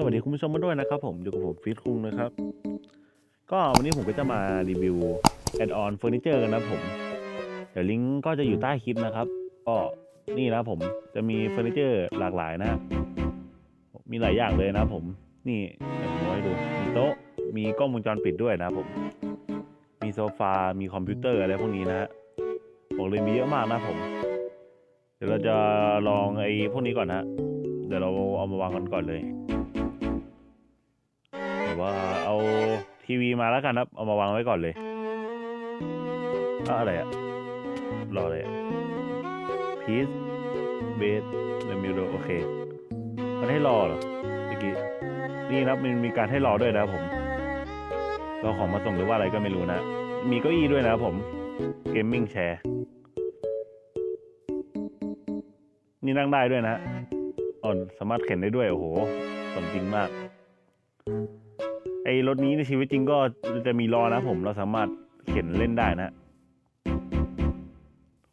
สวัสดีคุณผู้ชมมาด้วยนะครับผมอยู่กับผมฟิตคุงนะครับ ก็วันนี้ผมก็จะมารีวิวแอดออนเฟอร์นิเจอร์กันนะผม เดี๋ยวลิงก์ก็จะอยู่ใต้คลิปนะครับ ก็นี่นะผมจะมีเฟอร์นิเจอร์หลากหลายนะ มีหลายอย่างเลยนะผมนี่เดี๋ยวผมให้ดูมีโต๊ะมีกล้องวงจรปิดด้วยนะผม มีโซฟา มีคอมพิวเตอร์อะไรพวกนี้นะฮะบอกเลยมีเยอะมากนะผม เดี๋ยวเราจะลองไอ้พวกนี้ก่อนนะฮะเดี๋ยวเราเอามาวางกันก่อนเลย ว่าเอาทีวีมาแล้วกันครับ เอามาวางไว้ก่อนเลยอะอะไรอะรออะไรอะพีซเบสเมมิโดโอเค มันให้รอเหรอเมื่อกี้นี่นะครับมันมีการให้รอด้วยนะครับผมรอของมาส่งหรือว่าอะไรก็ไม่รู้นะ มีเก้าอี้ด้วยนะครับผมเกมมิ่งแชร์นี่นั่งได้ด้วยนะฮะอ่อนสามารถเข็นได้ด้วย โอ้โหสมจริงมาก ไอ้รถนี้ในชีวิตจริงก็จะมีล้อนะผมเราสามารถเข็นเล่นได้นะ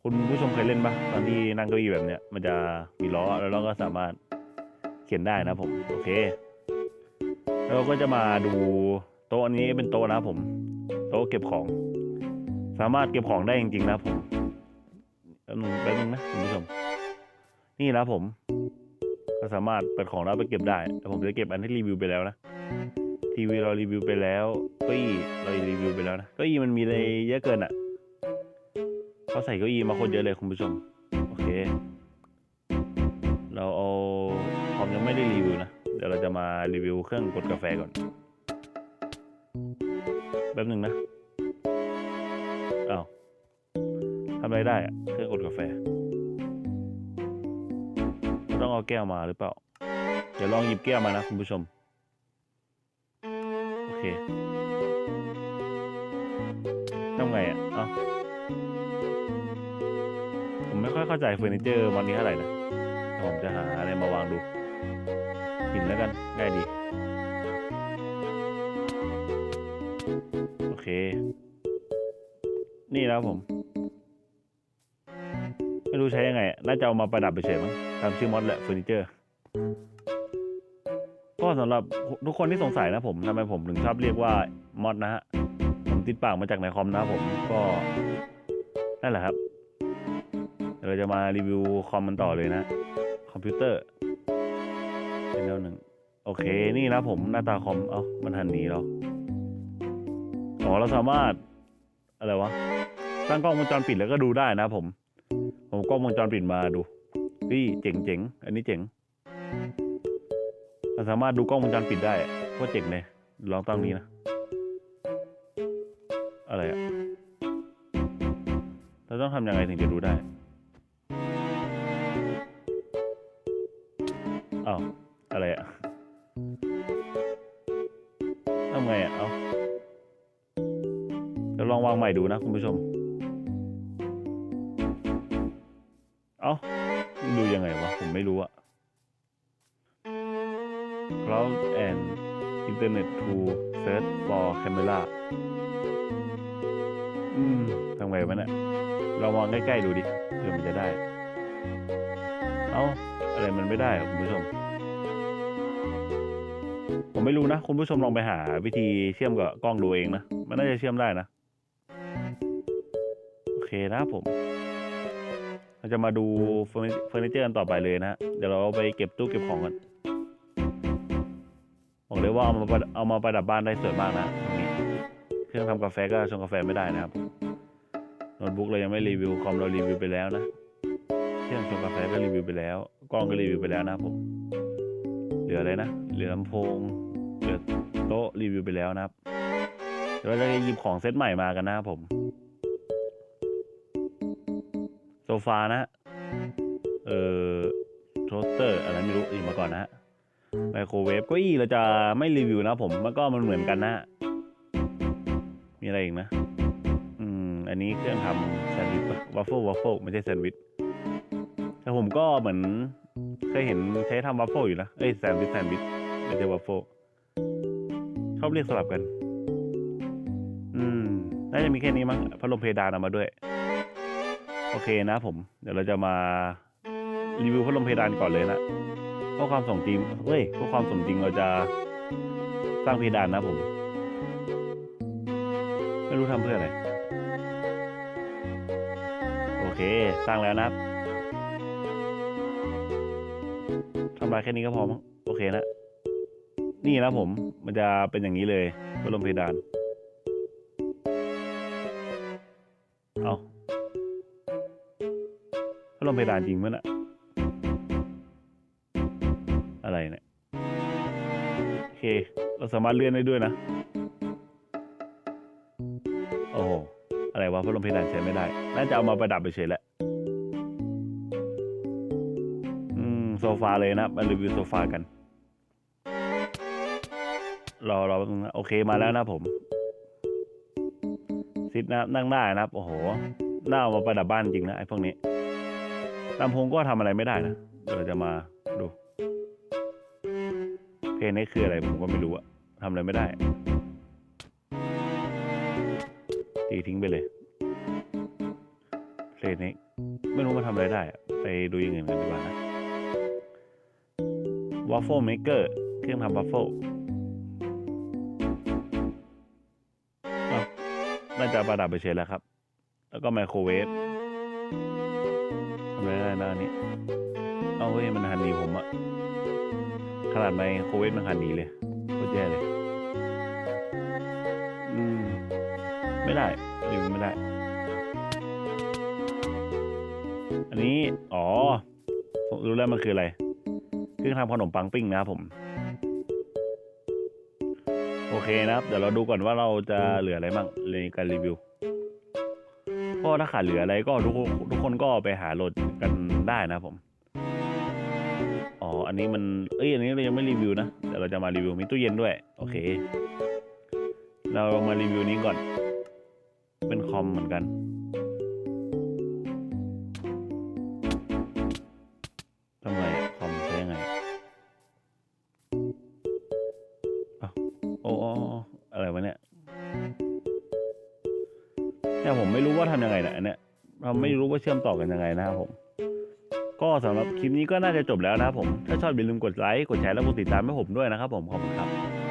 คุณผู้ชมเคยเล่นปะตอนที่นั่งเก้าอี้แบบเนี้ยมันจะมีล้อแล้วเราก็สามารถเข็นได้นะผม โอเค แล้วก็จะมาดูโต๊ะอันนี้เป็นโต๊ะนะผม โต๊ะเก็บของ สามารถเก็บของได้จริงๆนะผมแป๊บนึงแป๊บนึงนะคุณผู้ชม นี่นะผม ก็สามารถเปิดของแล้วไปเก็บได้แต่ผมจะเก็บอันที่รีวิวไปแล้วนะ ทีวีเรารีวิวไปแล้วเก้าอี้เรารีวิวไปแล้วนะเก้าอี้มันมีอะไรเยอะเกินอะเขาใส่เก้าอี้มาคนเยอะเลยคุณผู้ชมโอเค เราเอาผมยังไม่ได้รีวิวนะเดี๋ยวเราจะมารีวิวเครื่องกดกาแฟก่อนแป๊บหนึ่งนะอ้าวทำอะไรได้อะเครื่องกดกาแฟ ต้องเอาแก้วมาหรือเปล่า เดี๋ยวลองหยิบแก้วมานะคุณผู้ชม โอเคทำไงอะเอ้าผมไม่ค่อยเข้าใจเฟอร์นิเจอร์วันนี้เท่าไหร่นะผมจะหาอะไรมาวางดูหินแล้วกัน ง่ายดี โอเค นี่แล้วผม ไม่รู้ใช้ยังไง น่าจะเอามาประดับไปเฉยมั้งตามชื่อมอดแหละเฟอร์นิเจอร์ สำหรับทุกคนที่สงสัยนะผมทำไมผมถึงชอบเรียกว่ามอดนะฮะผมติดปากมาจากในคอมนะผมก็นั่นแหละครับเดี๋ยวเราจะมารีวิวคอมมันต่อเลยนะ คอมพิวเตอร์เป็นแนวหนึ่งโอเคนี่นะผมหน้าตาคอม เอ้ามันหันหนีเราอ๋อเราสามารถ อะไรวะตั้งกล้องวงจรปิดแล้วก็ดูได้นะผม ผมกล้องวงจรปิดมาดูพี่เจ๋งเจ๋งอันนี้เจ๋ง เราสามารถดูกล้องวงจรปิดได้โคตรเจ๋งเลยลองตั้งนี้นะ อะไรอะเราต้องทำยังไงถึงจะดูได้อ้าวอะไรอะทำไงอะเอาเดี๋ยวลองวางใหม่ดูนะคุณผู้ชม เอาดูยังไงวะ ผมไม่รู้อะ Cloud and Internet to search for camera อืมทำไงวะเนี่ยเรามองใกล้ๆดูดิเผื่อมันจะได้ เอาอะไรมันไม่ได้อะคุณผู้ชม ผมไม่รู้นะ คุณผู้ชมลองไปหาวิธีเชื่อมกับกล้องดูเองนะ มันน่าจะเชื่อมได้นะ โอเคนะผม เราจะมาดูเฟอร์นิเนิเจอร์กันต่อไปเลยนะฮะเดี๋ยวเราไปเก็บตู้เก็บของกัน บอกเลยว่าเอามาเอามาประดับบ้านได้สวยมากนะตรงนี้เครื่องทำกาแฟก็ชงกาแฟไม่ได้นะครับโน้ตบุ๊กเรายังไม่รีวิวคอมเรารีวิวไปแล้วนะเครื่องชงกาแฟก็รีวิวไปแล้วกล้องก็รีวิวไปแล้วนะผมเหลืออะไรนะเหลือลำโพงเหลือโต๊ะรีวิวไปแล้วนะครับเดี๋ยวเราจะหยิบของเซตใหม่มากันนะครับผม โซฟานะ เอ่อโทสเตอร์อะไรไม่รู้อีกมาก่อนนะฮะ ไมโครเวฟเก็อี้เราจะไม่รีวิวนะผมมันก็มันเหมือนกันนะฮะมีอะไรอีกนะ อืม อันนี้เครื่องทำแซนด์วิชวัฟเฟิลวัฟเฟิลไม่ใช่แซนด์วิชแต่ผมก็เหมือนเคยเห็นใช้ทำวัฟเฟิลอยู่นะ เอ้ยแซนด์วิชแซนด์วิชไม่ใช่วัฟเฟิลชอบเรียกสลับกัน อืม น่าจะมีแค่นี้มั้งพัดลมเพดานเอามาด้วย โอเคนะผม เดี๋ยวเราจะมารีวิวพัดลมเพดานก่อนเลยนะ เพื่อความสมจริงเฮ้ยเพื่อความสมจริงเราจะสร้างเพดานนะผม ไม่รู้ทำเพื่ออะไร โอเค สร้างแล้วนะทำลายแค่นี้ก็พอมั้งโอเคนะ นี่นะผม มันจะเป็นอย่างนี้เลยพัดลมเพดาน เอาพัดลมเพดานจริงมั้ยน่ะอะ เคเราสามารถเลื่อนได้ด้วยนะ โอ้โหอะไรวะพัดลมเพดานใช้ไม่ได้ น่าจะเอามาประดับไปเฉยแหละ อืม โซฟาเลยนะ มารีวิวโซฟากัน รอรอแป๊บนึงนโอเคมาแล้วนะผมซิดนะนั่งได้นะครับ โอ้โห น่าเอามาประดับบ้านจริงนะไอ้พวกนี้ลำโพงก็ทำอะไรไม่ได้นะ เดี๋ยวเราจะมา เพลงนี้คืออะไรผมก็ไม่รู้อะทำอะไรไม่ได้ ตีทิ้งไปเลย เพลงนี้ไม่รู้มาทำอะไรได้อะไปดูอย่างอื่นกันดีกว่านะ Waffle Maker เครื่องทำวัฟเฟิลอ้าวน่าจะประดับไปเฉยแล้วครับ แล้วก็ไมโครเวฟทำอะไรได้นะอันนี้ เอาเฮ้ยมันหันหนีผมอะ ขนาดไมโครเวฟมันหันหนีเลยโคตรแย่เลย อืม ไม่ได้รีวิวไม่ได้ อันนี้ อ๋อ ผมรู้แล้วมันคืออะไร เครื่องทำขนมปังปิ้งนะครับผม โอเคนะครับ เดี๋ยวเราดูก่อนว่าเราจะเหลืออะไรบ้างในการรีวิว ก็ถ้าขาดเหลืออะไรก็ทุกทุกคนก็ไปหาโหลดกันได้นะผม อันนี้มัน เอ้ย อันนี้เรายังไม่รีวิวนะเดี๋ยวเราจะมารีวิว มีตู้เย็นด้วย โอเค เรามารีวิวนี้ก่อน เป็นคอมเหมือนกัน ทำไมคอมใช้ยังไงอ้าวโอ้โออะไรวะเนี่ยเนี่ยผมไม่รู้ว่าทำยังไงนะอันเนี่ยเราไม่รู้ว่าเชื่อมต่อกันยังไงนะครับผม ก็สำหรับคลิปนี้ก็น่าจะจบแล้วนะครับผม ถ้าชอบอย่าลืมกดไลค์ กดแชร์ และกดติดตามให้ผมด้วยนะครับผม ขอบคุณครับ